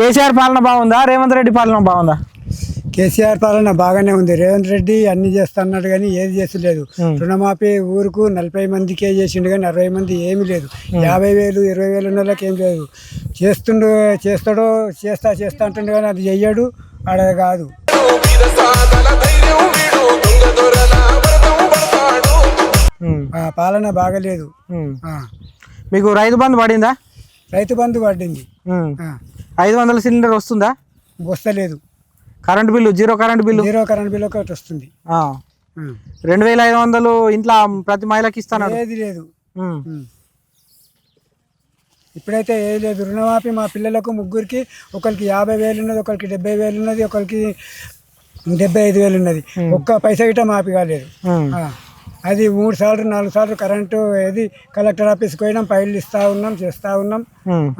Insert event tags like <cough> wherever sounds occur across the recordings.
కేసీఆర్ పాలన బాగుందా? రేవంత్ రెడ్డి పాలన బాగుందా? కేసీఆర్ పాలన బాగానే ఉంది. రేవంత్ రెడ్డి అన్ని చేస్తున్నాడు కానీ ఏది చేసలేదు రుణమాఫీ ఊరుకు నలభై మందికే చేసిండు కానీ అరవై మంది ఏమీ లేదు. యాభై వేలు ఇరవై వేలు ఉన్న వాళ్ళకి ఏం లేదు. చేస్తుండు చేస్తాడో చేస్తా చేస్తా అంటుండే కానీ అది చెయ్యడు ఆడ కాదు. పాలన బాగలేదు. మీకు రైతు బంధు పడిందా? రైతు బంధు. ఆ, ఐదు వందల సిలిండర్ వస్తుందా? వస్తలేదు. Current bill zero current bill? Zero current bill ఒకటి వస్తుంది. రెండు వేల ఐదు వందలు ఇంట్లో ప్రతి మహిళకి ఇస్తాడు ఏది లేదు. ఇప్పుడైతే ఏది లేదు రుణమాఫీ మా పిల్లలకు ముగ్గురికి ఒకరికి యాభై వేలు ఉన్నది ఒకరికి డెబ్బై వేలు ఉన్నది ఒకరికి డెబ్బై ఐదు వేలు ఉన్నది. ఒక్క పైసా గిట్ట మాఫీ కాలేదు. అది మూడు సార్లు నాలుగు సార్లు కరెంటు ఏది కలెక్టర్ ఆఫీస్కి పోయినాం ఫైళ్ళు ఇస్తా ఉన్నాం చేస్తూ ఉన్నాం.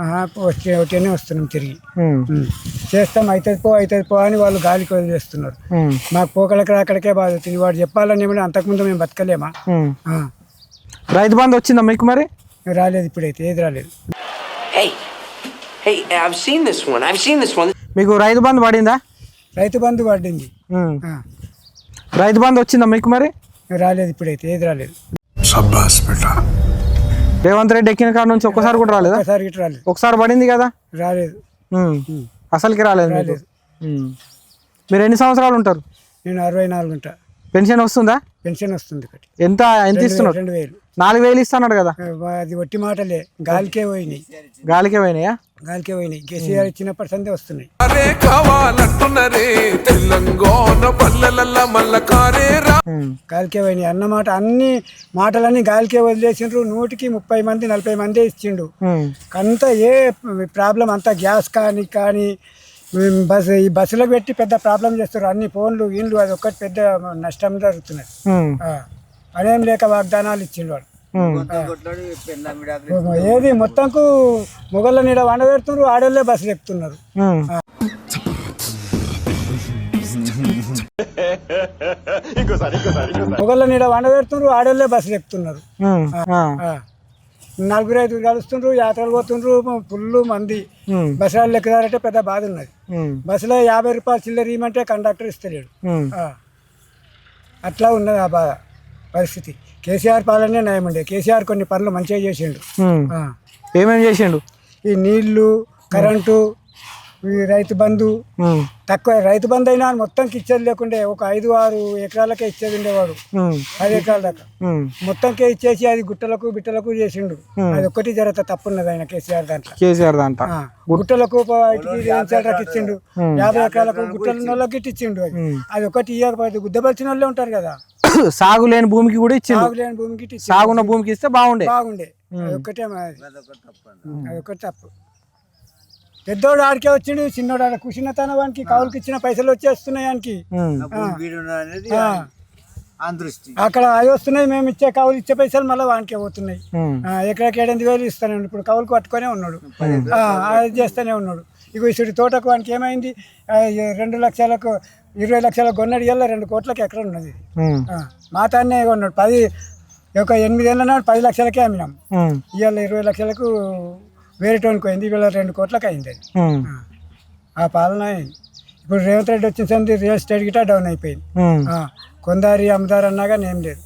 ఆ, వచ్చే ఒకటేనే వస్తున్నాం తిరిగి. చేస్తాం అవుతుంది పో అవుతుంది పో అని వాళ్ళు గాలికి వదిలేస్తున్నారు మాకు పోకలక్కడ అక్కడికే బాధ అవుతుంది. వాడు చెప్పాలని ఏమన్నా అంతకుముందు మేము బతకలేమా? ఆ, రైతు బంధు వచ్చిందా మీకు మరి? రాలేదు ఇప్పుడైతే ఏది రాలేదు. Hey, hey, I've seen this one. I've seen this one. మీకు రైతు బంధు పడిందా? రైతు బంధు పడింది. రైతు బంధు వచ్చిందా మీకు మరి? రాలేదు ఇప్పుడైతే ఏది రాలేదు. రేవంత్ రెడ్డి ఎక్కిన కాడ నుంచి ఒక్కసారి కూడా రాలేదా? ఒకసారి ఇటు రాలేదు. ఒకసారి పడింది కదా? రాలేదు. ఉమ్. అసలుకి రాలేదు మీకు? రాలేదు. ఉమ్. మీరు ఎన్ని సంవత్సరాలు ఉంటారు? నేను అరవై నాలుగు ఉంటా. పెన్షన్ వస్తుందా? పెన్షన్ వస్తుంది ఒకటి. ఎంత ఎంత ఇస్తున్నారు రెండు వేలు. నాలుగు వేలు ఇస్తున్నాడు కదా? ఆ, అది ఒట్టి మాటలే. గాలికే పోయినాయి. గాలికే పోయినాయా? గాలికే పోయినాయి. కేసీఆర్ ఇచ్చినప్పటి సందే వస్తున్నాయి. అరే కావాలంటున్నరే తెలంగాణ పల్లెలల్ల మల్ల కారే. గాలికే పోయినాయి. అన్నమాట అన్ని మాటలన్నీ గాలికే వదిలేసిండ్రు. నూటికి ముప్పై మంది నలభై మందే ఇచ్చిండు. అంతా ఏ ప్రాబ్లం అంతా గ్యాస్ కానీ కానీ బస్ ఈ బస్సులో పెట్టి పెద్ద ప్రాబ్లం చేస్తారు. అన్ని ఫోన్లు ఇండ్లు అది ఒక్కటి పెద్ద నష్టం జరుగుతున్నది. ఆ, అదేం లేక వాగ్దానాలు ఇచ్చిండు వాడు. ఆ. ఏది మొత్తంకు మొగళ్ళ నీడ వండ పెడుతున్నారు ఆడోళ్ళే బస్సులు ఎక్కుతున్నారు ఉమ్. <laughs> మొగళ్ళ నీడ వండ పెడుతున్నారు ఆడోళ్ళే బస్సులు ఎక్కుతున్నారు. నలుగురు ఐదుగురు కలుస్తుండ్రు యాత్రలు పోతుండ్రు ఫుల్ మంది. బస్సులు ఎక్కుతారంటే పెద్ద బాధ ఉన్నది. బస్సులో యాభై రూపాయలు చిల్లర ఇవ్వమంటే కండక్టర్ ఇస్తలేడు. అట్లా ఉన్నది ఆ బాధ పరిస్థితి కేసీఆర్ పాలనే నయం ఉండే కేసీఆర్ కొన్ని పనులు మంచిగా చేసిండు ఉమ్. ఆ. ఏమేం చేసిండు ఈ నీళ్ళు కరెంటు ఈ రైతు బంధు. తక్కువ రైతు బంధు అయినా మొత్తంకి ఇచ్చేది లేకుండే ఒక ఐదు ఆరు ఎకరాలకే ఇచ్చేది ఉండేవాడు. పది ఎకరాల దాకా. మొత్తంకే ఇచ్చేసి అది గుట్టలకు బిట్టలకు చేసిండు. అది ఒక్కటి జరగత తప్పున్నది ఆయన కేసీఆర్ దాంట్లో. కేసీఆర్ దాంట ఆ, గుట్టలకు ఇచ్చిండు. ఇచ్చిండు యాభై ఎకరాలకు గుట్టల వాళ్ళకి ఇచ్చిండు అది. అది ఒకటి ఇవ్వకపోతే గుద్దబలిచిన వాళ్ళే ఉంటారు కదా. <coughs> సాగు లేని భూమికి కూడా ఇచ్చిండు. సాగు లేని భూమికి. సాగున్న భూమికి ఇస్తే బాగుండే. బాగుండే. అది ఒక్కటే మాది. అది ఒక్కటి తప్పు. పెద్దోడు ఆడికే వచ్చిండు చిన్నోడు ఆడ కూర్చున్న తన వానికి కౌలుకి ఇచ్చిన పైసలు వచ్చేస్తున్నాయి. అక్కడ అవి వస్తున్నాయి మేము ఇచ్చే కౌలు ఇచ్చే పైసలు మళ్ళీ వానికే పోతున్నాయి. ఎకరాకి ఏడెనిమిది వేలు ఇస్తానే ఉన్నాడు ఇప్పుడు కౌలు పట్టుకొనే ఉన్నాడు. ఆ, అది చేస్తూనే ఉన్నాడు. ఇక ఇసుడి తోటకు వానికి ఏమైంది? రెండు లక్షలకు ఇరవై లక్షలకు కొన్నాడు ఇవాళ రెండు కోట్లకి ఎకరం ఉన్నది. ఉమ్. ఆ, మా తాన్నే కొన్నాడు పది ఒక ఎనిమిది ఏళ్ళ నాడు పది లక్షలకే అమ్మినాం. ఇవాళ ఇరవై లక్షలకు వేరే టోన్కి అయింది ఇవాళ రెండు కోట్లకు అయింది అది. ఆ. పాలన అయింది. ఇప్పుడు రేవంత్ రెడ్డి వచ్చిన సంది రియల్ ఎస్టేట్ గిట్ట డౌన్ అయిపోయింది. కొందారి అమ్మదారి అన్నా కానీ ఏం లేదు.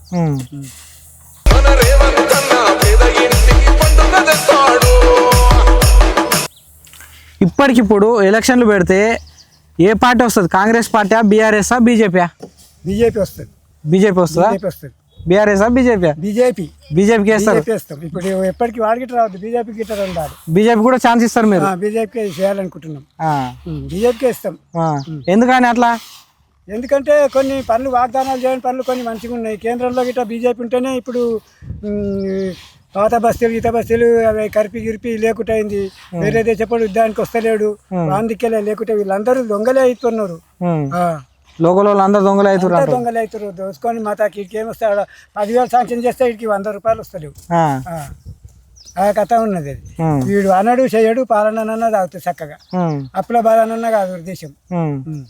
ఇప్పటికిప్పుడు ఎలక్షన్లు పెడితే ఏ పార్టీ వస్తుంది? Congress party BRS BJP BJP వస్తుంది. బీజేపీ వస్తుందా? బీజేపీ వస్తుంది. BRS BJP BJP. బీజేపీకి వేస్తారు. బీజేపీ వస్తాం ఇప్పుడు ఎప్పటికి వాడికి రావద్దు బీజేపీ గిట్ట ఉండాలి. బీజేపీ కూడా ఛాన్స్ ఇస్తారు మీరు? బీజేపీకి చేయాలనుకుంటున్నాం. బీజేపీకి ఇస్తాం. ఎందుకని అట్లా? ఎందుకంటే కొన్ని పనులు వాగ్దానాలు చేయని పనులు కొన్ని మంచిగా ఉన్నాయి. కేంద్రంలో గిట్ట బీజేపీ ఉంటేనే ఇప్పుడు పాత బస్తీలు గీత బస్తీలు అవి కరిపి గిరిపి లేకుండా అయింది. వేరే దేశపడు యుద్ధానికి వస్తలేడు. అందుకే లేకుంటే వీళ్ళందరూ దొంగలే అవుతున్నారు. లోకల్ వాళ్ళు అందరు దొంగలు అవుతారు దొంగలు అవుతారు దోసుకొని మాతాకి ఇటుకి ఏమొస్తాడు పదివేలు శాంక్షన్ చేస్తే ఇటుకి వంద రూపాయలు వస్తలేవు. ఆ. ఆ. కథ ఉన్నది అది. వీడు అనడు చేయడు పాలన తాగుతుంది చక్కగా. అప్పుల బాధనన్నా కాదు దేశం ఉమ్.